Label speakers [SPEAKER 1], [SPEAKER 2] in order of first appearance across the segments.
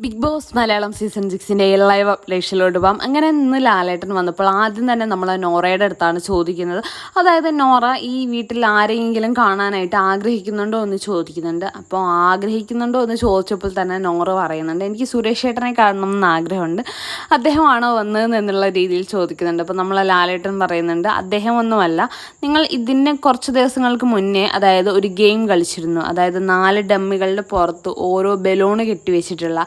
[SPEAKER 1] Big Boss Malayalam season സിക്സിന്റെ live അപ്ഡേഷനിലോട്ട് പോകാം. അങ്ങനെ ഇന്ന് ലാലേട്ടൻ വന്നപ്പോൾ ആദ്യം തന്നെ നമ്മൾ നോറയുടെ അടുത്താണ് ചോദിക്കുന്നത്. അതായത് നോറ ഈ വീട്ടിൽ ആരെയെങ്കിലും കാണാനായിട്ട് ആഗ്രഹിക്കുന്നുണ്ടോ എന്ന് ചോദിക്കുന്നുണ്ട്. അപ്പോൾ ആഗ്രഹിക്കുന്നുണ്ടോ എന്ന് ചോദിച്ചപ്പോൾ തന്നെ നോറ പറയുന്നുണ്ട്. എനിക്ക് സുരേഷ് ഏട്ടനെ കാണണം എന്ന് ആഗ്രഹമുണ്ട്. അദ്ദേഹമാണോ വന്നത് എന്നുള്ള രീതിയിൽ ചോദിക്കുന്നുണ്ട്. അപ്പോൾ നമ്മൾ ലാലേട്ടൻ പറയുന്നുണ്ട് അദ്ദേഹമൊന്നുമല്ല. നിങ്ങൾ ഇതിന് കുറച്ച് ദിവസങ്ങൾക്ക് മുന്നേ അതായത് ഒരു ഗെയിം കളിച്ചിരുന്നു. അതായത് നാല് ഡമ്മികളുടെ പുറത്ത് ഓരോ ബലൂണ് കെട്ടിവെച്ചിട്ടുള്ള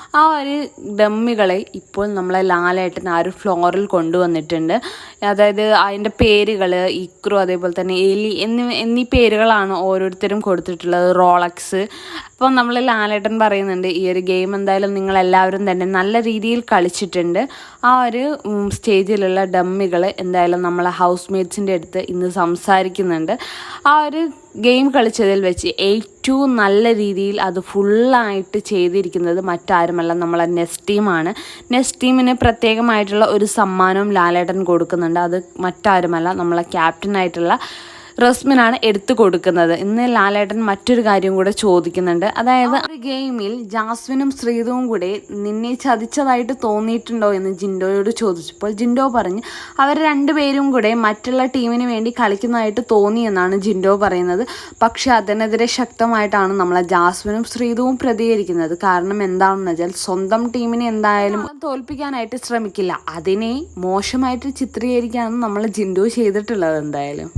[SPEAKER 1] ആ ഒരു ഡമ്മികളെ ഇപ്പോൾ നമ്മളെ ലാലേട്ടൻ ആ ഒരു ഫ്ലോറിൽ കൊണ്ടുവന്നിട്ടുണ്ട്. അതായത് അതിന്റെ പേരുകൾ ഇക്രു അതേപോലെ തന്നെ എലി എന്നി എന്നീ പേരുകളാണ് ഓരോരുത്തരും കൊടുത്തിട്ടുള്ളത്. റോളക്സ്. അപ്പോൾ നമ്മൾ ലാലേട്ടൻ പറയുന്നുണ്ട് ഈ ഒരു ഗെയിം എന്തായാലും നിങ്ങളെല്ലാവരും തന്നെ നല്ല രീതിയിൽ കളിച്ചിട്ടുണ്ട്. ആ ഒരു സ്റ്റേജിലുള്ള ഡമ്മികൾ എന്തായാലും നമ്മളെ ഹൗസ് മേറ്റ്സിന്റെ അടുത്ത് ഇന്ന് സംസാരിക്കുന്നുണ്ട്. ആ ഒരു ഗെയിം കളിച്ചതിൽ വെച്ച് ഏറ്റവും നല്ല രീതിയിൽ അത് ഫുള്ളായിട്ട് ചെയ്തിരിക്കുന്നത് മറ്റാരുമല്ല നമ്മളെ നെസ്റ്റ് ടീമാണ്. നെസ്റ്റ് ടീമിന് പ്രത്യേകമായിട്ടുള്ള ഒരു സമ്മാനവും ലാലേട്ടൻ കൊടുക്കുന്നുണ്ട്. അത് മറ്റാരുമല്ല നമ്മളെ ക്യാപ്റ്റനായിട്ടുള്ള റസ്മിനാണ് എടുത്തു കൊടുക്കുന്നത്. ഇന്ന് ലാലേട്ടൻ മറ്റൊരു കാര്യം കൂടെ ചോദിക്കുന്നുണ്ട്. അതായത് ഒരു ഗെയിമിൽ ജാസ്മിനും ശ്രീതുവും കൂടെ നിന്നെ ചതിച്ചതായിട്ട് തോന്നിയിട്ടുണ്ടോ എന്ന് ജിൻഡോയോട് ചോദിച്ചപ്പോൾ ജിൻഡോ പറഞ്ഞു അവർ രണ്ടുപേരും കൂടെ മറ്റുള്ള ടീമിന് വേണ്ടി കളിക്കുന്നതായിട്ട് തോന്നിയെന്നാണ് ജിൻഡോ പറയുന്നത്. പക്ഷേ അതിനെതിരെ ശക്തമായിട്ടാണ് നമ്മളെ ജാസ്മിനും ശ്രീതുവും പ്രതികരിക്കുന്നത്. കാരണം എന്താണെന്ന് വെച്ചാൽ സ്വന്തം ടീമിനെ എന്തായാലും തോൽപ്പിക്കാനായിട്ട് ശ്രമിക്കില്ല. അതിനെ മോശമായിട്ട് ചിത്രീകരിക്കാനാണ് നമ്മൾ ജിൻഡോ ചെയ്തിട്ടുള്ളത് എന്തായാലും.